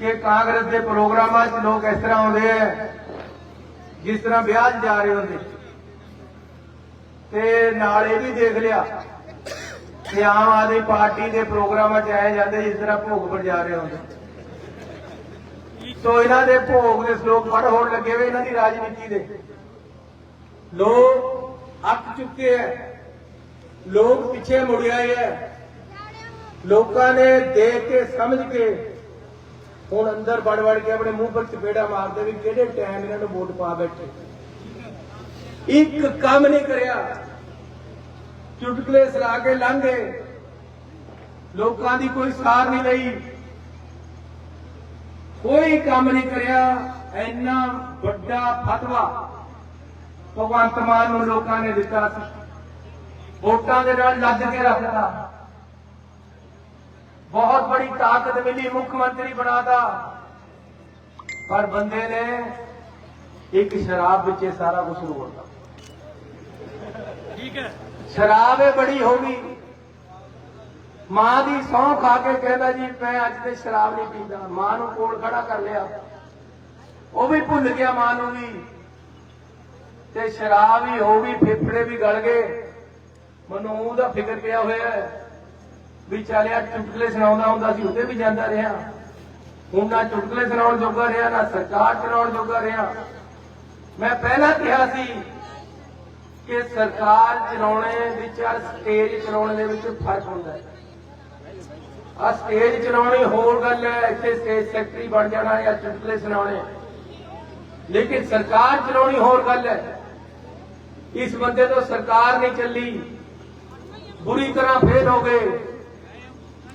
ਕਿ ਕਾਂਗਰਸ ਦੇ ਪ੍ਰੋਗਰਾਮਾਂ 'ਚ ਲੋਕ ਇਸ ਤਰ੍ਹਾਂ ਆਉਂਦੇ ਆ, ਜਿਸ ਤਰ੍ਹਾਂ ਵਿਆਹ 'ਚ ਜਾ ਰਹੇ ਹੁੰਦੇ। ਤੇ ਨਾਲ ਇਹ ਵੀ ਦੇਖ ਲਿਆ ਕਿ ਆਮ ਆਦਮੀ ਪਾਰਟੀ ਦੇ ਪ੍ਰੋਗਰਾਮਾਂ 'ਚ ਆਏ ਜਾਂਦੇ, ਜਿਸ ਤਰ੍ਹਾਂ ਭੋਗ ਪਰ ਜਾ ਰਹੇ ਹੁੰਦੇ। ਸੋ ਇਹਨਾਂ ਦੇ ਭੋਗ ਦੇ ਸ਼ਲੋਕ ਪੜ ਹੋਣ ਲੱਗੇ ਵੇ ਇਹਨਾਂ ਦੀ ਰਾਜਨੀਤੀ ਦੇ। ਲੋਕ ਅੱਕ ਚੁੱਕੇ ਐ ਲੋਕ ਪਿੱਛੇ ਮੁੜ ਆਏ ਐ ਲੋਕਾਂ ਨੇ ਦੇਖ ਕੇ ਸਮਝ ਕੇ ਹੁਣ ਅੰਦਰ ਵੜ ਵੜ ਕੇ ਆਪਣੇ ਮੂੰਹ ਪਰ ਚਪੇੜਾ ਮਾਰਦੇ ਵੀ ਕਿਹੜੇ ਟਾਈਮ ਇਹਨਾਂ ਨੂੰ ਵੋਟ ਪਾ ਬੈਠੇ। ਇੱਕ ਕੰਮ ਨਹੀਂ ਕਰਿਆ। ਚੁਟਕਲੇ ਸਲਾ ਕੇ ਲੰਘੇ ਲੋਕਾਂ ਦੀ ਕੋਈ ਸਾਰ ਨਹੀਂ ਲਈ। ਕੋਈ ਕੰਮ ਨਹੀਂ ਕਰਿਆ। ਇੰਨਾ ਵੱਡਾ ਫਤਵਾ ਭਗਵੰਤ ਮਾਨ ਨੂੰ ਲੋਕਾਂ ਨੇ ਦਿੱਤਾ ਸੀ। ਵੋਟਾਂ ਦੇ ਨਾਲ ਲੱਜ ਕੇ ਰੱਖਦਾ ਬਹੁਤ ਬੜੀ ਤਾਕਤ ਮਿਲੀ ਮੁੱਖ ਮੰਤਰੀ ਬਣਾਦਾ ਪਰ ਬੰਦੇ ਨੇ ਇੱਕ ਸ਼ਰਾਬ ਵਿੱਚ ਇਹ ਸਾਰਾ ਕੁਝ ਰੋੜਦਾ ਠੀਕ ਹੈ। ਸ਼ਰਾਬ ਇਹ ਬੜੀ ਹੋ ਗਈ। ਮਾਂ ਦੀ ਸਹੁੰ ਖਾ ਕੇ ਕਹਿੰਦਾ ਜੀ ਮੈਂ ਅੱਜ ਤੇ ਸ਼ਰਾਬ ਨਹੀਂ ਪੀਂਦਾ। ਮਾਂ ਨੂੰ ਕੋਲ ਖੜਾ ਕਰ ਲਿਆ। ਉਹ ਵੀ ਭੁੱਲ ਗਿਆ ਮਾਂ ਨੂੰ ਵੀ। ਤੇ ਸ਼ਰਾਬ ਹੀ ਹੋ ਗਈ ਫੇਫੜੇ ਵੀ ਗਲ ਗਏ। ਮੈਨੂੰ ਉਹਦਾ ਫਿਕਰ ਪਿਆ ਹੋਇਆ ਹੈ। ਵੀ ਚੱਲਿਆ ਚੁਟਕਲੇ ਸੁਣਾਉਂਦਾ ਹੁੰਦਾ ਸੀ ਉਹਦੇ ਵੀ ਜਾਂਦਾ ਰਿਹਾ। ਹੁਣ ਨਾ ਚੁਟਕਲੇ ਸੁਣਾਉਣ ਜੋਗਾ ਰਿਹਾ, ਨਾ ਸਰਕਾਰ ਚਲਾਉਣ ਜੋਗਾ ਰਿਹਾ। ਮੈਂ ਪਹਿਲਾਂ ਕਿਹਾ ਸੀ ਕਿ ਸਰਕਾਰ ਚਲਾਉਣੇ ਵਿੱਚ ਔਰ ਸਟੇਜ ਚਲਾਉਣ ਦੇ ਵਿੱਚ ਫ਼ਰਕ ਹੁੰਦਾ ਹੈ। ਆ ਸਟੇਜ ਚਲਾਉਣੀ ਹੋਰ ਗੱਲ ਹੈ, ਇੱਥੇ ਸਟੇਜ ਸੈਕਟਰੀ ਬਣ ਜਾਣਾ ਜਾਂ ਚੁਟਕਲੇ ਸੁਣਾਉਣੇ। ਲੇਕਿਨ ਸਰਕਾਰ ਚਲਾਉਣੀ ਹੋਰ ਗੱਲ ਹੈ। ਇਸ ਬੰਦੇ ਤੋਂ ਸਰਕਾਰ ਨਹੀਂ ਚੱਲੀ। ਬੁਰੀ ਤਰ੍ਹਾਂ ਫੇਲ ਹੋ ਗਏ।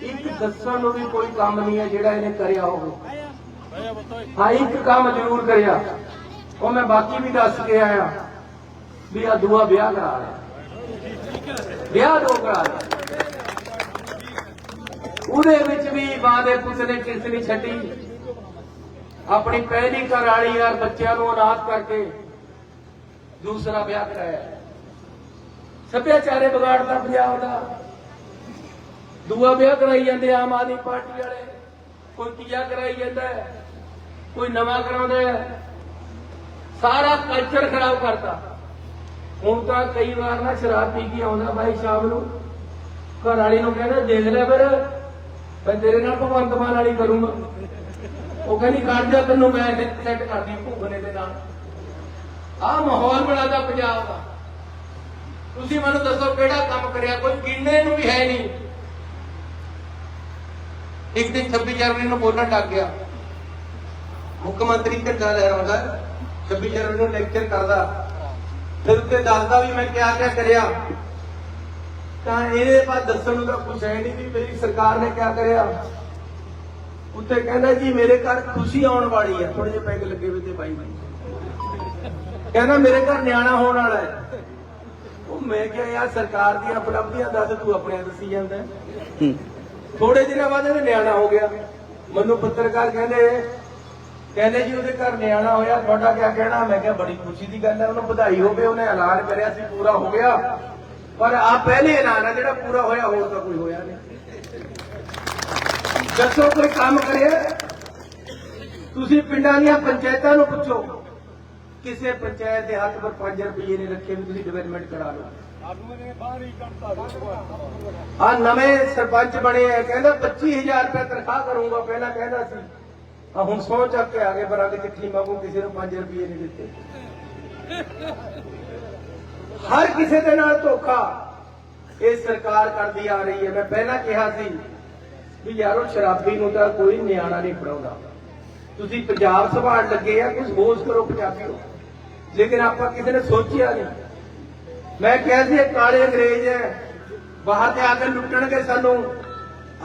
ਇੱਕ ਦੱਸਣ ਨੂੰ ਵੀ ਕੋਈ ਕੰਮ ਨਹੀਂ ਹੈ ਜਿਹੜਾ ਇਹਨੇ ਕਰਿਆ ਹੋਵੇ। ਹਾਂ, ਇੱਕ ਕੰਮ ਜ਼ਰੂਰ ਕਰਿਆ। ਉਹ ਮੈਂ ਬਾਕੀ ਵੀ ਦੱਸ ਕੇ ਆਇਆ ਵੀ ਆ ਦੂਆ ਵਿਆਹ ਕਰਾ ਲਿਆ ਵਿਆਹ ਦੋ ਕਰਾ ਲਿਆ ਉਹਦੇ ਵਿੱਚ ਵੀ ਮਾਂ ਦੇ ਪੁੱਤ ਨੇ ਕਿਸ ਨਹੀਂ ਛੱਡੀ। ਆਪਣੀ ਪਹਿਲੀ ਘਰ ਵਾਲੀ ਯਾਰ ਬੱਚਿਆਂ ਨੂੰ ਅਨਾਥ ਕਰਕੇ ਦੂਸਰਾ ਵਿਆਹ ਕਰਾਇਆ। ਸੱਭਿਆਚਾਰੇ ਵਿਗਾੜਦਾ ਪੰਜਾਬ ਦਾ। ਦੂਆ ਵਿਆਹ ਕਰਾਈ ਜਾਂਦੇ ਆਮ ਆਦਮੀ ਪਾਰਟੀ ਵਾਲੇ। ਕੋਈ ਤੀਆ ਕਰਾਈ ਜਾਂਦਾ ਕੋਈ ਨਵਾਂ ਕਰਾਉਂਦਾ ਸਾਰਾ ਕਲਚਰ ਖਰਾਬ ਕਰਤਾ। ਹੁਣ ਤਾਂ ਕਈ ਵਾਰ ਨਾ ਸ਼ਰਾਬ ਪੀ ਕੇ ਆਉਂਦਾ ਬਾਈ ਸ਼ਾਮ ਨੂੰ। ਘਰ ਵਾਲੀ ਨੂੰ ਕਹਿੰਦਾ, ਦੇਖ ਲੈ ਫਿਰ, ਮੈਂ ਤੇਰੇ ਨਾਲ ਭਗਵੰਤ ਮਾਨ ਵਾਲੀ ਕਰੂੰਗਾ। ਉਹ ਕਹਿੰਦੀ ਕਰ ਜਾ ਤੈਨੂੰ ਮੈਂ ਸੈੱਟ ਕਰਦੀ ਭੁੱਖਨੇ ਦੇ ਨਾਲ। ਆਹ ਮਾਹੌਲ ਬਣਾਦਾ ਪੰਜਾਬ ਦਾ। ਤੁਸੀਂ ਮੈਨੂੰ ਦੱਸੋ ਕਿਹੜਾ ਕੰਮ ਕਰਿਆ? ਕੋਈ ਗਿਣਨੇ ਨੂੰ ਵੀ ਹੈ ਨਹੀਂ। ਇੱਕ ਦਿਨ 26 ਜਨਵਰੀ ਨੂੰ ਬੋਲਣ ਲੱਗ ਗਿਆ। ਮੁੱਖ ਮੰਤਰੀ ਝੰਡਾ ਲਹਿਰਾਉਂਦਾ 26 ਜਨਵਰੀ ਨੂੰ ਲੈਕਚਰ ਕਰਦਾ। ਫਿਰ ਉੱਤੇ ਦੱਸਦਾ ਵੀ ਮੈਂ ਕਿਆ ਕਿਆ ਕਰਿਆ। ਤਾਂ ਇਹਦੇ ਬਾਅਦ ਦੱਸਣ ਨੂੰ ਤਾਂ ਕੁਛ ਹੈ ਨਹੀਂ ਵੀ ਮੇਰੀ ਸਰਕਾਰ ਨੇ ਕਿਆ ਕਰਿਆ। ਉੱਤੇ ਕਹਿੰਦਾ ਜੀ, ਮੇਰੇ ਘਰ ਖੁਸ਼ੀ ਆਉਣ ਵਾਲੀ ਹੈ। ਥੋੜੇ ਜਿਹੇ ਪੈਗ ਲੱਗੇ ਹੋਏ ਤੇ ਬਾਈ ਬਾਈ। ਕਹਿੰਦਾ ਮੇਰੇ ਘਰ ਨਿਆਣਾ ਹੋਣ ਵਾਲਾ ਹੈ। ਉਹ ਮੈਂ ਕਿਹਾ, ਯਾਰ ਸਰਕਾਰ ਦੀਆਂ ਉਪਲਬਧੀਆਂ ਦੱਸ, ਤੂੰ ਆਪਣੇ ਦੱਸੀ ਜਾਂਦਾ ਥੋੜੇ ਦਿਨਾਂ ਬਾਅਦ ਇਹਦਾ ਨਿਆਣਾ ਹੋ ਗਿਆ। ਮੈਨੂੰ ਪੱਤਰਕਾਰ ਕਹਿੰਦੇ ਕਹਿੰਦੇ ਜੀ ਉਹਦੇ ਘਰ ਨਿਆਣਾ ਹੋਇਆ, ਤੁਹਾਡਾ ਕੀ ਕਹਿਣਾ? ਮੈਂ ਕਿਹਾ, ਬੜੀ ਖੁਸ਼ੀ ਦੀ ਗੱਲ ਹੈ, ਉਹਨੂੰ ਵਧਾਈ ਹੋਵੇ, ਉਹਨੇ ਐਲਾਨ ਕਰਿਆ ਸੀ, ਪੂਰਾ ਹੋ ਗਿਆ। ਪਰ ਆ ਪਹਿਲੇ ਐਲਾਨ ਹੈ ਜਿਹੜਾ ਪੂਰਾ ਹੋਇਆ, ਹੋਰ ਤਾਂ ਕੋਈ ਹੋਇਆ ਨਹੀਂ। ਦੱਸੋ, ਕੋਈ ਕੰਮ ਕਰਿਆ? ਤੁਸੀਂ ਪਿੰਡਾਂ ਦੀਆਂ ਪੰਚਾਇਤਾਂ ਨੂੰ ਪੁੱਛੋ। ਕਿਸੇ ਪੰਚਾਇਤ ਦੇ ਹੱਥ ਪਰ 5 ਰੁਪਏ ਨਹੀਂ ਰੱਖੇ ਵੀ ਤੁਸੀਂ ਡਿਵੈਲਪਮੈਂਟ ਕਰਾ ਲਓ। ਆਦਮੀ ਆ ਨਵੇਂ ਸਰਪੰਚ ਬਣੇ ਆ, ਕਹਿੰਦਾ 25000 ਰੁਪਏ ਤਨਖਾਹ ਕਰੂੰਗਾ, ਪਹਿਲਾਂ ਕਹਿੰਦਾ ਸੀ। ਆ ਹੁਣ ਸੌ ਚੱਕ ਕੇ ਆ ਗਏ, ਪਰ ਅੱਗੇ ਮੰਗੂ, ਕਿਸੇ ਨੂੰ 5 ਰੁਪਏ ਨਹੀਂ ਦਿੱਤੇ। ਹਰ ਕਿਸੇ ਦੇ ਨਾਲ ਧੋਖਾ। ਇਹ ਸਰਕਾਰ ਕਰਦੀ ਆ ਰਹੀ ਹੈ। ਮੈਂ ਪਹਿਲਾਂ ਕਿਹਾ ਸੀ ਵੀ ਯਾਰੋ, ਸ਼ਰਾਬੀ ਨੂੰ ਤਾਂ ਕੋਈ ਨਿਆਣਾ ਨਹੀਂ ਫੜਾਉਂਦਾ। ਤੁਸੀਂ ਪੰਜਾਬ ਸੰਭਾਲ ਲੱਗੇ ਆ ਕੁਝ ਹੋਸ਼ ਕਰੋ ਪੰਜਾਬੀਓ। ਲੇਕਿਨ ਆਪਾਂ ਕਿਸੇ ਨੇ ਸੋਚਿਆ ਨਹੀਂ। ਮੈਂ ਕਿਹਾ ਸੀ, ਇਹ ਕਾਲੇ ਅੰਗਰੇਜ਼ ਹੈ। ਬਾਹਰ ਤੇ ਆ ਕੇ ਲੁੱਟਣਗੇ ਸਾਨੂੰ।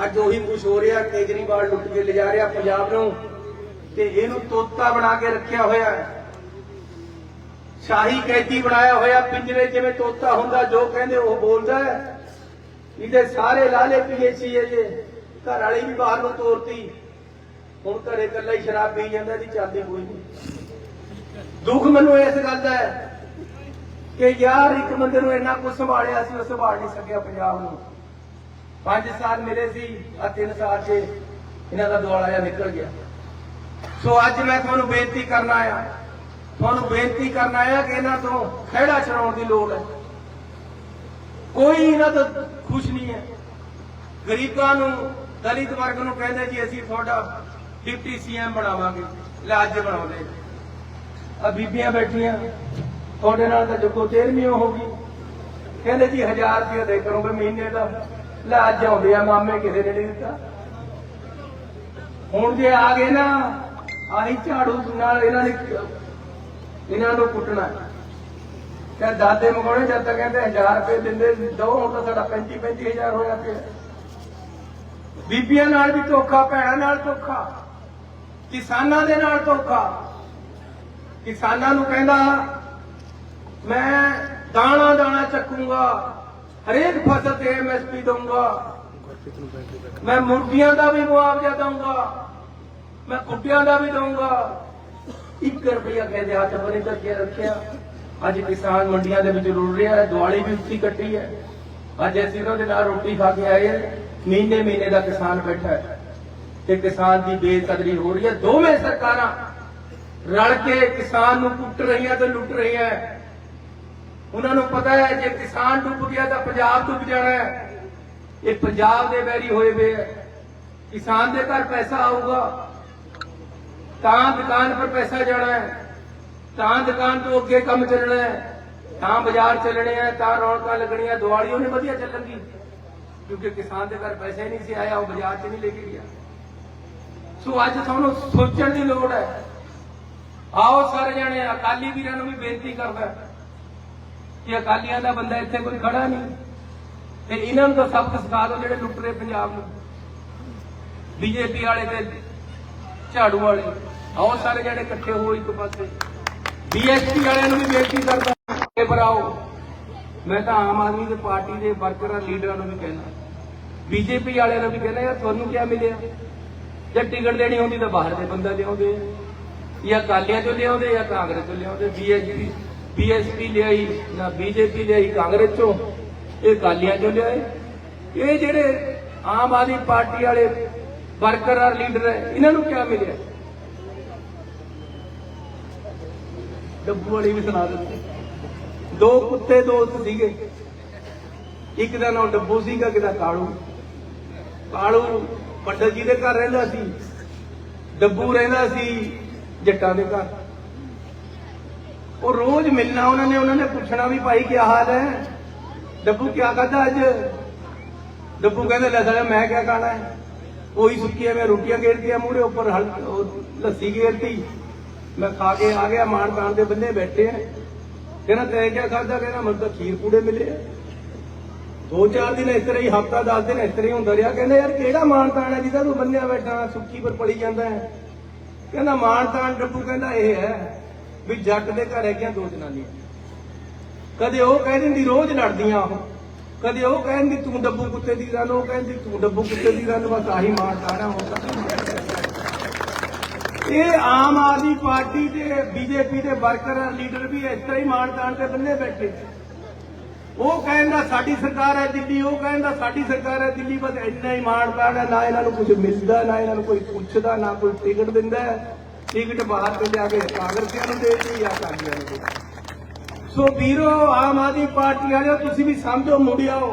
ਅੱਜ ਉਹੀ ਕੁਝ ਹੋ ਰਿਹਾ, ਕੇਜਰੀਵਾਲ ਲੁੱਟ ਕੇ ਲਿਜਾ ਰਿਹਾ ਪੰਜਾਬ ਨੂੰ। ਤੇ ਇਹਨੂੰ ਤੋਤਾ ਬਣਾ ਕੇ ਰੱਖਿਆ ਹੋਇਆ ਸ਼ਾਹੀ ਕੈਦੀ ਬਣਾਇਆ ਹੋਇਆ, ਪਿੰਜਰੇ ਜਿਵੇਂ ਤੋਤਾ ਹੁੰਦਾ, ਜੋ ਕਹਿੰਦੇ ਉਹ ਬੋਲਦਾ ਹੈ। ਇਹਦੇ ਸਾਰੇ ਲਾਲੇ ਪੀਏਸੀ ਹੈ ਜੇ। ਘਰ ਵਾਲੀ ਵੀ ਬਾਹਰ ਨੂੰ ਤੋਰਤੀ। ਹੁਣ ਘਰੇ ਇਕੱਲਾ ਹੀ ਸ਼ਰਾਬ ਪੀ ਜਾਂਦਾ ਦੀ ਚੱਲਦੀ ਕੋਈ ਨਹੀਂ। ਦੁੱਖ ਮੈਨੂੰ ਇਸ ਗੱਲ ਦਾ ਹੈ। ਕਿ ਯਾਰ ਇੱਕ ਬੰਦੇ ਨੂੰ ਇੰਨਾ ਕੁਝ ਸੰਭਾਲਿਆ ਸੀ, ਉਹ ਸੰਭਾਲ ਨਹੀਂ ਸਕਿਆ ਪੰਜਾਬ ਨੂੰ। 5 ਸਾਲ ਮਿਲੇ ਸੀ ਆ 3 ਸਾਲ 'ਚ ਇਹਨਾਂ ਦਾ ਦੁਆਲਾ ਜਿਹਾ ਨਿਕਲ ਗਿਆ। ਸੋ ਅੱਜ ਮੈਂ ਤੁਹਾਨੂੰ ਬੇਨਤੀ ਕਰਨ ਆਇਆ, ਤੁਹਾਨੂੰ ਬੇਨਤੀ ਕਰਨ ਆਇਆ ਕਿ ਇਹਨਾਂ ਤੋਂ ਖਹਿੜਾ ਛਡਾਉਣ ਦੀ ਲੋੜ ਹੈ। ਕੋਈ ਇਹਨਾਂ ਤੋਂ ਖੁਸ਼ ਨਹੀਂ ਹੈ। ਗਰੀਬਾਂ ਨੂੰ, ਦਲਿਤ ਵਰਗ ਨੂੰ ਕਹਿੰਦੇ ਜੀ ਅਸੀਂ ਤੁਹਾਡਾ ਡਿਪਟੀ ਸੀਐਮ ਬਣਾਵਾਂਗੇ ਲੈ ਅੱਜ ਬਣਾਉਂਦੇ ਆ ਬੀਬੀਆਂ ਬੈਠੀਆਂ ਤੁਹਾਡੇ ਨਾਲ ਤਾਂ ਜੱਗੋ ਤੇਰਵੀਂ ਹੋ ਗਈ। ਕਹਿੰਦੇ ਜੀ 1000 ਰੁਪਏ ਦੇ ਕਰੋਗੇ ਮਹੀਨੇ ਦਾ। ਲੈ ਅੱਜ ਆਉਂਦੇ ਆ ਮਾਮੇ ਕਿਸੇ ਨੇ ਨਹੀਂ ਦਿੱਤਾ। ਹੁਣ ਜੇ ਆ ਗਏ ਨਾ, ਆਹੀ ਝਾੜੂ ਨਾਲ ਇਹਨਾਂ ਨੇ, ਇਹਨਾਂ ਨੂੰ ਕੁੱਟਣਾ। ਕਿ ਦਾਦੇ ਮਗੋੜੇ ਜਦ ਤੱਕ ਕਹਿੰਦੇ 1000 ਰੁਪਏ ਦਿੰਦੇ ਦੋ, ਹੁਣ ਤਾਂ ਸਾਡਾ 35 35000 ਹੋਇਆ ਪਿਆ ਬੀਬੀਆਂ ਨਾਲ ਵੀ ਧੋਖਾ, ਭੈਣਾਂ ਨਾਲ ਧੋਖਾ। ਕਿਸਾਨਾਂ ਦੇ ਨਾਲ ਧੋਖਾ। ਕਿਸਾਨਾਂ ਨੂੰ ਕਹਿੰਦਾ ਮੈਂ ਦਾਣਾ ਦਾਣਾ ਚੱਕੂੰਗਾ, ਹਰੇਕ ਫਸਲ ਤੇ ਐਮਐਸਪੀ ਦਊਂਗਾ। ਮੈਂ ਮੁਰਗੀਆਂ ਦਾ ਵੀ ਮੁਆਵਜ਼ਾ ਦਊਂਗਾ, ਮੈਂ ਕੁੱਟਿਆਂ ਦਾ ਵੀ ਦਊਂਗਾ। 1 ਰੁਪਿਆ ਕਹਿੰਦੇ ਹੱਥ ਬਣੇ ਕਰਕੇ ਰੱਖਿਆ। ਅੱਜ ਕਿਸਾਨ ਮੰਡੀਆਂ ਦੇ ਵਿੱਚ ਰੁਲ ਰਿਹਾ ਹੈ, ਦਿਵਾਲੀ ਵੀ ਉੱਚੀ ਕੱਟੀ ਹੈ। ਅੱਜ ਅਸੀਂ ਉਹਨਾਂ ਦੇ ਨਾਲ ਰੋਟੀ ਖਾ ਕੇ ਆਏ ਹਾਂ। ਮਹੀਨੇ ਮਹੀਨੇ ਦਾ ਕਿਸਾਨ ਬੈਠਾ ਹੈ। ਤੇ ਕਿਸਾਨ ਦੀ ਬੇਕਦਰੀ ਹੋ ਰਹੀ ਹੈ। ਦੋਵੇਂ ਸਰਕਾਰਾਂ ਰਲ ਕੇ ਕਿਸਾਨ ਨੂੰ ਕੁੱਟ ਰਹੀਆਂ ਤੇ ਲੁੱਟ ਰਹੀਆਂ ਉਹਨਾਂ ਨੂੰ ਪਤਾ ਹੈ, ਜੇ ਕਿਸਾਨ ਡੁੱਬ ਗਿਆ ਤਾਂ ਪੰਜਾਬ ਡੁੱਬ ਜਾਣਾ ਹੈ। ਇਹ ਪੰਜਾਬ ਦੇ ਵੈਰੀ ਹੋਏ ਵੇ ਹੈ। ਕਿਸਾਨ ਦੇ ਘਰ ਪੈਸਾ ਆਊਗਾ, ਤਾਂ ਦੁਕਾਨ ਪਰ ਪੈਸਾ ਜਾਣਾ ਹੈ। ਤਾਂ ਦੁਕਾਨ ਤੋਂ ਅੱਗੇ ਕੰਮ ਚੱਲਣਾ ਹੈ, ਤਾਂ ਬਾਜ਼ਾਰ ਚੱਲਣੇ ਹੈ, ਤਾਂ ਰੌਣਕਾਂ ਲੱਗਣੀਆਂ, ਦਿਵਾਲੀ ਉਹਨੇ ਵਧੀਆ ਚੱਲਣਗੀ। ਕਿਉਂਕਿ ਕਿਸਾਨ ਦੇ ਘਰ ਪੈਸੇ ਨਹੀਂ ਸੀ ਆਇਆ, ਉਹ ਬਾਜ਼ਾਰ 'ਚ ਨਹੀਂ ਲੈ ਕੇ ਗਿਆ। ਸੋ ਅੱਜ ਤੁਹਾਨੂੰ ਸੋਚਣ ਦੀ ਲੋੜ ਹੈ। ਆਓ ਸਾਰੇ ਜਣੇ, ਅਕਾਲੀ ਵੀਰਾਂ ਨੂੰ ਵੀ ਬੇਨਤੀ ਕਰਦਾ ਕਿ ਅਕਾਲੀਆਂ ਦਾ ਬੰਦਾ ਇੱਥੇ ਕੋਈ ਖੜਾ ਨਹੀਂ। ਤੇ ਇਹਨਾਂ ਨੂੰ ਤਾਂ ਸਬਕ ਸਿਖਾ ਦਿਓ ਜਿਹੜੇ ਲੁੱਟ ਰਹੇ ਪੰਜਾਬ ਨੂੰ। ਬੀਜੇਪੀ ਵਾਲੇ ਤੇ ਝਾੜੂ ਵਾਲੇ ਆਓ ਸਾਰੇ ਜਣੇ ਇਕੱਠੇ ਹੋ ਇੱਕ ਪਾਸੇ। ਬੀਐਸਪੀ ਵਾਲਿਆਂ ਨੂੰ ਵੀ ਬੇਨਤੀ ਕਰਦਾ ਕਿ ਬਰਾਓ ਮੈਂ ਤਾਂ ਆਮ ਆਦਮੀ ਦੀ ਪਾਰਟੀ ਦੇ ਵਰਕਰਾਂ, ਲੀਡਰਾਂ ਨੂੰ ਵੀ ਕਹਿਣਾ ਬੀਜੇਪੀ ਵਾਲਿਆਂ ਨੂੰ ਵੀ ਕਹਿਣਾ ਯਾਰ ਤੁਹਾਨੂੰ ਕੀ ਮਿਲਿਆ? ਜੇ ਟਿਕਟ ਦੇਣੀ ਹੁੰਦੀ ਤਾਂ ਬਾਹਰ ਦੇ ਬੰਦਾ ਲਿਆਉਂਦੇ ਜਾਂ ਕਾਲੀਆਂ ਚੋਂ ਲਿਆਉਂਦੇ ਜਾਂ ਕਾਂਗਰਸ ਚੋਂ ਲਿਆਉਂਦੇ, ਬੀਐਸਪੀ ਬੀਐਸਪੀ ਲਿਆਈ ਨਾ ਬੀਜੇਪੀ ਲਿਆਈ, ਕਾਂਗਰਸ ਚੋਂ ਇਹ ਕਾਲੀਆਂ ਚੋਂ ਲਿਆਏ। ਇਹ ਜਿਹੜੇ ਆਮ ਆਦਮੀ ਪਾਰਟੀ ਵਾਲੇ ਵਰਕਰ ਆ ਲੀਡਰ ਹੈ, ਇਹਨਾਂ ਨੂੰ ਕੀ ਮਿਲਿਆ? ਡੱਬੂ ਵਾਲੀ ਵੀ ਸੁਣਾ ਦਿੱਤੀ। ਦੋ ਕੁੱਤੇ ਦੋਸਤ ਸੀਗੇ। ਇੱਕ ਦਾ ਨਾਮ ਡੱਬੂ ਸੀਗਾ ਕਿਦਾ ਕਾਲੂ। ਕਾਲੂ ਪੰਡਤ ਜੀ ਦੇ ਘਰ ਰਹਿੰਦਾ ਸੀ। ਡੱਬੂ ਰਹਿੰਦਾ ਸੀ ਜੱਟਾਂ ਦੇ ਘਰ। ਉਹ ਰੋਜ਼ ਮਿਲਣਾ ਉਹਨਾਂ ਨੇ ਉਹਨਾਂ ਨੇ ਪੁੱਛਣਾ ਵੀ ਭਾਈ ਕੀ ਹਾਲ ਹੈ? ਡੱਬੂ ਕੀ ਕਰਦਾ ਅੱਜ? ਡੱਬੂ ਕਹਿੰਦਾ, ਲੈ ਸਾਲਾ ਮੈਂ ਕੀ ਖਾਣਾ ਹੈ? ਉਹੀ ਸੁੱਕੀਆਂ ਮੈਂ ਰੋਟੀਆਂ ਗੇਰਤੀਆਂ ਮੂਹਰੇ, ਉੱਪਰ ਲੱਸੀ ਗੇਰਤੀ। ਮੈਂ ਖਾ ਕੇ ਆ ਗਿਆ ਮਾਨ ਤਾਨ ਦੇ ਬੰਦੇ ਬੈਠੇ ਆ। ਕਹਿੰਦਾ, ਤੈਂ ਕੀ ਖਾਦਾ ਕਹਿੰਦਾ, ਮੈਨੂੰ ਤਾਂ ਖੀਰ ਪੂੜੇ ਮਿਲੇ ਦੋ ਚਾਰ ਦਿਨ ਇਸ ਤਰ੍ਹਾਂ ਹੀ, ਹਫਤਾ 10 ਦਿਨ ਇਸ ਤਰ੍ਹਾਂ ਹੀ ਹੁੰਦਾ ਰਿਹਾ। ਕਹਿੰਦਾ, ਯਾਰ, ਕਿਹੜਾ ਮਾਨ ਤਾਨ ਹੈ ਜਿਹਦਾ ਤੂੰ ਬੰਨਿਆ ਬੈਠਾ ਸੁੱਕੀ ਪਰ ਪੜੀ ਜਾਂਦਾ ਹੈ? ਕਹਿੰਦਾ ਮਾਨ ਤਾਨ ਡੱਬੂ ਕਹਿੰਦਾ, ਇਹ ਹੈ। ਵੀ ਜੱਟ ਦੇ ਘਰ ਹੈਗੀਆਂ ਦੋ ਜਨਾਨੀਆਂ। ਕਦੇ ਉਹ ਕਹਿ ਦਿੰਦੀ ਰੋਜ਼ ਲੜਦੀਆਂ ਉਹ। ਕਦੇ ਉਹ ਕਹਿੰਦੀ ਤੂੰ ਡੱਬੂ ਕੁੱਤੇ ਦੀ ਰਨ ਉਹ ਕਹਿੰਦੀ ਤੂੰ ਡੱਬੂ ਕੁੱਤੇ ਦੀ ਰਨ ਬਸ ਆਹੀ ਮਾਰ ਤਾਣਾ ਹੁੰਦਾ ਇਹ ਆਮ ਆਦਮੀ ਪਾਰਟੀ ਤੇ ਬੀਜੇਪੀ ਦੇ ਵਰਕਰ ਲੀਡਰ ਵੀ ਇਸ ਤਰ੍ਹਾਂ ਹੀ ਮਾਰ ਤਾਣ ਤੇ ਬੰਨੇ ਬੈਠੇ। ਉਹ ਕਹਿੰਦਾ ਸਾਡੀ ਸਰਕਾਰ ਹੈ ਦਿੱਲੀ, ਉਹ ਕਹਿੰਦਾ ਸਾਡੀ ਸਰਕਾਰ ਹੈ ਦਿੱਲੀ, ਬਸ ਇੰਨਾ ਹੀ ਮਾਰ ਤਾਣ ਹੈ, ਨਾ ਇਹਨਾਂ ਨੂੰ ਕੁਝ ਮਿਲਦਾ, ਨਾ ਇਹਨਾਂ ਨੂੰ ਕੋਈ ਪੁੱਛਦਾ, ਨਾ ਕੋਈ ਟਿਕਟ ਦਿੰਦਾ ਟਿਕਟ ਬਾਹਰ ਤੋਂ ਲਿਆ ਕੇ ਕਾਂਗਰਸੀਆਂ ਨੂੰ ਦੇ ਜਾਂ ਕਾਂਗਰਸੀਆਂ ਨੂੰ ਦੇ ਸੋ ਵੀਰੋ, ਆਮ ਆਦਮੀ ਪਾਰਟੀ ਵਾਲਿਓ, ਤੁਸੀਂ ਵੀ ਸਮਝੋ ਮੁੜ ਆਓ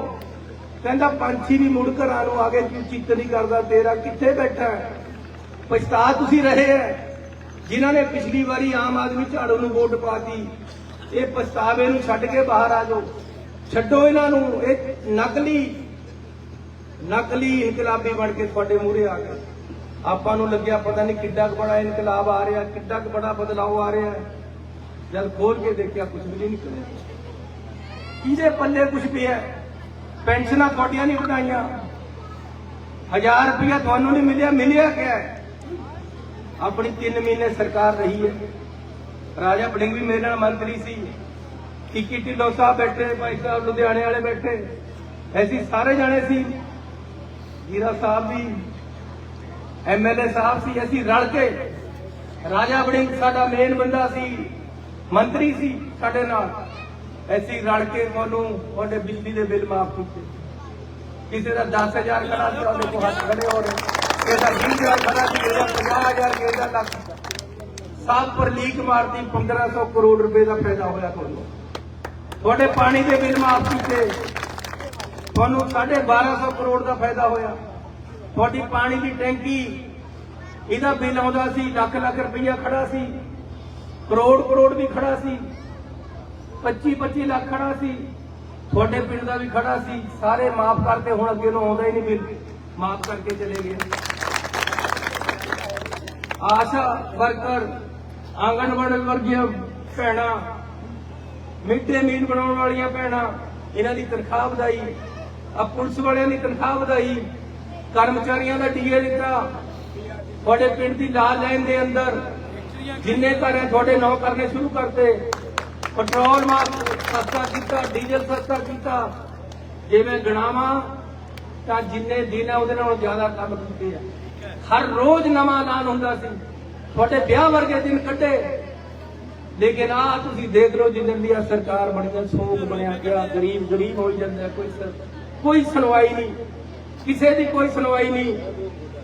ਕਹਿੰਦਾ, ਪੰਛੀ ਵੀ ਮੁੜ ਘਰਾਂ ਨੂੰ ਆ ਕੇ ਕਿਉਂ ਚਿੱਤ ਨਹੀਂ ਕਰਦਾ, ਤੇਰਾ ਕਿੱਥੇ ਬੈਠਾ ਪਛਤਾ ਤੁਸੀਂ ਰਹੇ ਹੈ। ਜਿਨ੍ਹਾਂ ਨੇ ਪਿਛਲੀ ਵਾਰੀ ਆਮ ਆਦਮੀ ਝਾੜੂ ਨੂੰ ਵੋਟ ਪਾਤੀ ਇਹ ਪਛਤਾਵੇ ਨੂੰ ਛੱਡ ਕੇ ਬਾਹਰ ਆ ਜਾਓ। ਛੱਡੋ ਇਹਨਾਂ ਨੂੰ, ਇਹ ਨਕਲੀ ਨਕਲੀ ਇਨਕਲਾਬੀ ਬਣ ਕੇ ਤੁਹਾਡੇ ਮੂਹਰੇ ਆ ਗਏ। ਆਪਾਂ ਨੂੰ ਲੱਗਿਆ ਪਤਾ ਨਹੀਂ ਕਿੱਡਾ ਕੁ ਬੜਾ ਇਨਕਲਾਬ ਆ ਰਿਹਾ, ਕਿੱਡਾ ਕੁ ਬੜਾ ਬਦਲਾਅ ਆ ਰਿਹਾ। ਹੈ ਜਦ ਖੋਲ ਕੇ ਦੇਖਿਆ ਕੁਝ ਵੀ ਨਹੀਂ ਨਿਕਲਿਆ। ਕਿਹਦੇ ਪੱਲੇ ਕੁਝ ਪਿਆ ਪੈਨਸ਼ਨਾਂ ਤੁਹਾਡੀਆਂ ਨਹੀਂ ਵਧਾਈਆਂ। ਹਜ਼ਾਰ ਰੁਪਇਆ ਤੁਹਾਨੂੰ ਨਹੀਂ ਮਿਲਿਆ ਮਿਲਿਆ ਕਿਆ ਆਪਣੀ 3 ਮਹੀਨੇ ਸਰਕਾਰ ਰਹੀ ਹੈ। ਰਾਜਾ ਬੜਿੰਗ ਵੀ ਮੇਰੇ ਨਾਲ ਮੰਤਰੀ ਸੀ। ਕਿੱਕੀ ਢਿੱਲੋਂ ਸਾਹਿਬ ਬੈਠੇ, ਭਾਈ ਸਾਹਿਬ ਲੁਧਿਆਣੇ ਵਾਲੇ ਬੈਠੇ। ਐਸੀ ਸਾਰੇ ਜਾਣੇ ਸੀ। ਜੀਰਾ ਸਾਹਿਬ ਵੀ ਐਮਐਲਏ ਸਾਹਿਬ ਸੀ, ਅਸੀਂ ਰਲ ਕੇ ਰਾਜਾ ਬੜਿੰਗ ਸਾਡਾ ਮੇਨ ਬੰਦਾ ਸੀ, ਮੰਤਰੀ ਸੀ ਸਾਡੇ ਨਾਲ। ਅਸੀਂ ਰਲ ਕੇ ਤੁਹਾਨੂੰ ਤੁਹਾਡੇ ਬਿਜਲੀ ਦੇ ਬਿੱਲ ਮਾਫ ਕੀਤੇ। ਕਿਸੇ ਦਾ 10000 ਖੜਾ ਸੀ, ਉਹਦੇ ਕੋਲ ਹੱਥ ਖੜੇ ਹੋ ਰਹੇ। ਕਿਸੇ ਦਾ 20000 ਖੜਾ ਸੀ, ਕਿਸੇ ਦਾ 50000 ਕਿਸੇ ਦਾ ਲੱਖ। ਸਾਲ ਪਰ ਲੀਕ ਮਾਰਦੀ 1500 ਕਰੋੜ ਰੁਪਏ ਦਾ ਫਾਇਦਾ ਹੋਇਆ ਤੁਹਾਨੂੰ। ਤੁਹਾਡੇ ਪਾਣੀ ਦੇ ਬਿੱਲ ਮਾਫ ਕੀਤੇ। ਤੁਹਾਨੂੰ 1250 ਕਰੋੜ ਦਾ ਫਾਇਦਾ ਹੋਇਆ। ਤੁਹਾਡੀ ਪਾਣੀ ਦੀ ਟੈਂਕੀ, ਇਹਦਾ ਬਿੱਲ ਆਉਂਦਾ ਸੀ, ਲੱਖ ਲੱਖ ਰੁਪਈਆ ਖੜਾ ਸੀ, ਕਰੋੜ ਕਰੋੜ ਵੀ ਖੜਾ ਸੀ 25 25 ਲੱਖ ਖੜਾ ਸੀ, ਤੁਹਾਡੇ ਪਿੰਡ ਦਾ ਵੀ ਖੜਾ ਸੀ, ਸਾਰੇ ਮਾਫ ਕਰਤੇ, ਹੁਣ ਅੱਗੇ ਨੂੰ ਆਉਂਦਾ ਹੀ ਨਹੀਂ ਬਿੱਲ, ਮਾਫ ਕਰਕੇ ਚਲੇ ਗਏ। ਆਸ਼ਾ ਵਰਕਰ, ਆਂਗਣਵਾੜੀ ਵਰਗੀਆਂ ਭੈਣਾਂ, ਮਿੱਡੇ ਮੀਲ ਬਣਾਉਣ ਵਾਲੀਆਂ ਭੈਣਾਂ, ਇਹਨਾਂ ਦੀ ਤਨਖਾਹ ਵਧਾਈ ਆ ਪੁਲਿਸ ਵਾਲਿਆਂ ਦੀ ਤਨਖਾਹ ਵਧਾਈ ਕਰਮਚਾਰੀਆਂ ਦਾ ਡੀਏ ਦਿੱਤਾ ਤੁਹਾਡੇ ਪਿੰਡ ਦੀ ਲਾਲ ਲਾਈਨ ਦੇ ਅੰਦਰ ਜਿੰਨੇ ਘਰ ਹੈ ਤੁਹਾਡੇ ਨੌ ਕਰਨੇ ਸ਼ੁਰੂ ਕਰਤੇ। ਪੈਟਰੋਲ ਮਾਫ ਸਸਤਾ ਕੀਤਾ, ਡੀਜ਼ਲ ਸਸਤਾ ਕੀਤਾ। ਜੇ ਮੈਂ ਗਣਾਵਾਂ, ਤਾਂ ਜਿੰਨੇ ਦਿਨ ਆ, ਉਹਦੇ ਨਾਲੋਂ ਜ਼ਿਆਦਾ ਕੰਮ ਕੀਤੇ ਆ। ਹਰ ਰੋਜ਼ ਨਵਾਂ ਐਲਾਨ ਹੁੰਦਾ ਸੀ। ਤੁਹਾਡੇ ਵਿਆਹ ਵਰਗੇ ਦਿਨ ਕੱਢੇ ਲੇਕਿਨ ਆ ਤੁਸੀਂ ਦੇਖ ਲਓ ਜਿੰਦਰ ਦੀ ਆਹ ਸਰਕਾਰ ਬਣੀ ਹੈ ਸੋਗ ਬਣਿਆ ਗਿਆ ਗਰੀਬ ਗਰੀਬ ਹੋਈ ਜਾਂਦਾ ਕੋਈ ਕੋਈ ਸੁਣਵਾਈ ਨਹੀਂ। ਕਿਸੇ ਦੀ ਕੋਈ ਸੁਣਵਾਈ ਨਹੀਂ,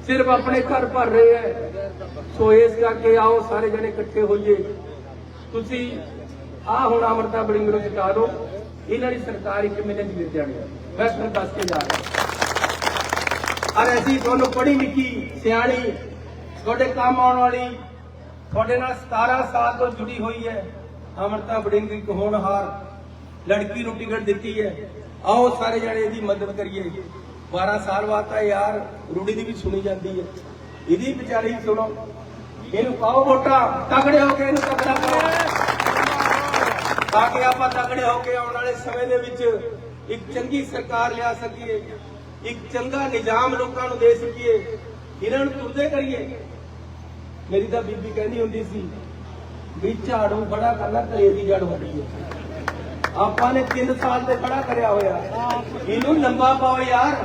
ਸਿਰਫ ਆਪਣੇ ਘਰ ਭਰ ਰਹੇ ਹੈ। ਸੋ ਇਸ ਕਰਕੇ ਆਓ, ਸਾਰੇ ਜਣੇ ਇਕੱਠੇ ਹੋਈਏ। ਤੁਸੀਂ ਆ ਹੁਣ ਅਮਰਤਾ ਬੜਿੰਗ ਨੂੰ ਜਿਤਾ ਦਿਓ। ਇਹਨਾਂ ਦੀ ਸਰਕਾਰ ਇੱਕ ਮਹੀਨੇ ਚ ਜਿੱਤ ਜਾਣੀ ਮੈਂ ਤੁਹਾਨੂੰ ਦੱਸ ਕੇ ਜਾ ਰਿਹਾ। ਅਰੇ ਅਸੀਂ ਤੁਹਾਨੂੰ ਪੜ੍ਹੀ ਲਿਖੀ ਸਿਆਣੀ, ਤੁਹਾਡੇ ਕੰਮ ਆਉਣ ਵਾਲੀ, ਤੁਹਾਡੇ ਨਾਲ 17 ਸਾਲ ਤੋਂ ਜੁੜੀ ਹੋਈ ਹੈ। ਅਮਰਤਾ ਬੜਿੰਗ ਇੱਕ ਹੋਣਹਾਰ ਲੜਕੀ ਨੂੰ ਟਿਕਟ ਦਿੱਤੀ ਹੈ। ਆਓ ਸਾਰੇ ਜਣੇ ਇਹਦੀ ਮਦਦ ਕਰੀਏ। 12 ਸਾਲ ਬਾਅਦ ਤਾਂ ਯਾਰ ਰੂੜੀ ਦੀ ਵੀ ਸੁਣੀ ਜਾਂਦੀ ਹੈ। ਇਹਦੀ ਵਿਚਾਰੀ ਸੁਣੋ, ਇਹਨੂੰ ਪਾਓ ਵੋਟਾਂ, ਤਗੜੇ ਹੋ ਕੇ ਇਹਨੂੰ ਤਗੜਾ ਕਰੋ। ਤਾਂ ਕਿ ਆਪਾਂ ਤਗੜੇ ਹੋ ਕੇ ਆਉਣ ਵਾਲੇ ਸਮੇਂ ਦੇ ਵਿੱਚ ਇੱਕ ਚੰਗੀ ਸਰਕਾਰ ਲਿਆ ਸਕੀਏ, ਇੱਕ ਚੰਗਾ ਨਿਜ਼ਾਮ ਲੋਕਾਂ ਨੂੰ ਦੇ ਸਕੀਏ, ਇਹਨਾਂ ਨੂੰ ਤੁਰਦੇ ਕਰੀਏ। ਮੇਰੀ ਤਾਂ ਬੀਬੀ ਕਹਿੰਦੀ ਹੁੰਦੀ ਸੀ, ਵੀ ਝਾੜੂ ਬੜਾ ਕਰਨਾ, ਘਰੇ ਦੀ ਜੜ ਹੁੰਦੀ ਹੈ। ਆਪਾਂ ਨੇ 3 ਸਾਲ ਤੇ ਖੜਾ ਕਰਿਆ ਹੋਇਆ। ਇਹਨੂੰ ਲੰਬਾ ਪਾਓ ਯਾਰ।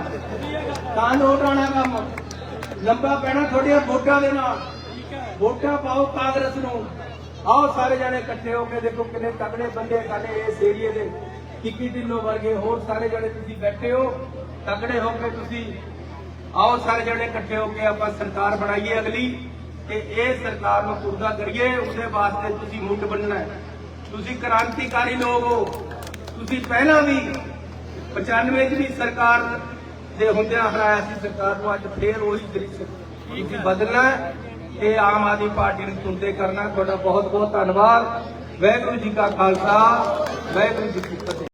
ਤਾਂ ਨੋਟ ਆਣਾ ਕੰਮ। ਲੰਬਾ ਪੈਣਾ ਤੁਹਾਡੀਆਂ ਵੋਟਾਂ ਦੇ ਨਾਲ। ਵੋਟਾਂ ਪਾਓ ਕਾਂਗਰਸ ਨੂੰ। ਆਓ ਸਾਰੇ ਜਣੇ ਇਕੱਠੇ ਹੋ ਕੇ ਦੇਖੋ ਕਿੰਨੇ ਤਗੜੇ ਬੰਦੇ ਸਾਡੇ ਇਸ ਏਰੀਏ ਦੇ। ਕਿੱਕੀ ਢਿੱਲੋਂ ਵਰਗੇ ਹੋਰ ਸਾਰੇ ਜਣੇ ਤੁਸੀਂ ਬੈਠੇ ਹੋ। ਤਗੜੇ ਹੋ ਕੇ ਤੁਸੀਂ। ਆਓ ਸਾਰੇ ਜਣੇ ਇਕੱਠੇ ਹੋ ਕੇ ਆਪਾਂ ਸਰਕਾਰ ਬਣਾਈਏ ਅਗਲੀ। ਤੇ ਇਹ ਸਰਕਾਰ ਨੂੰ ਪੁਰਦਾ ਕਰੀਏ। ਉਹਦੇ ਵਾਸਤੇ ਤੁਸੀਂ ਮੁੱਢ ਬੰਨਣਾ ਹੈ। ਤੁਸੀਂ ਕ੍ਰਾਂਤੀਕਾਰੀ ਲੋਕ ਹੋ। ਤੁਸੀਂ ਪਹਿਲਾਂ ਵੀ 95 ਚ ਵੀ ਸਰਕਾਰ ਦੇ ਹੁੰਦਿਆਂ ਹਰਾਇਆ ਸੀ, ਸਰਕਾਰ ਨੂੰ ਅੱਜ ਫੇਰ ਉਹੀ ਦ੍ਰਿਸ਼ ਤੁਸੀਂ ਬਦਲਣਾ ਇਹ ਆਮ ਆਦਮੀ ਪਾਰਟੀ ਨੂੰ ਚੁਣਦੇ ਕਰਨਾ ਤੁਹਾਡਾ ਬਹੁਤ ਬਹੁਤ ਧੰਨਵਾਦ। ਵਾਹਿਗੁਰੂ ਜੀ ਕਾ ਖਾਲਸਾ, ਵਾਹਿਗੁਰੂ ਜੀ ਕੀ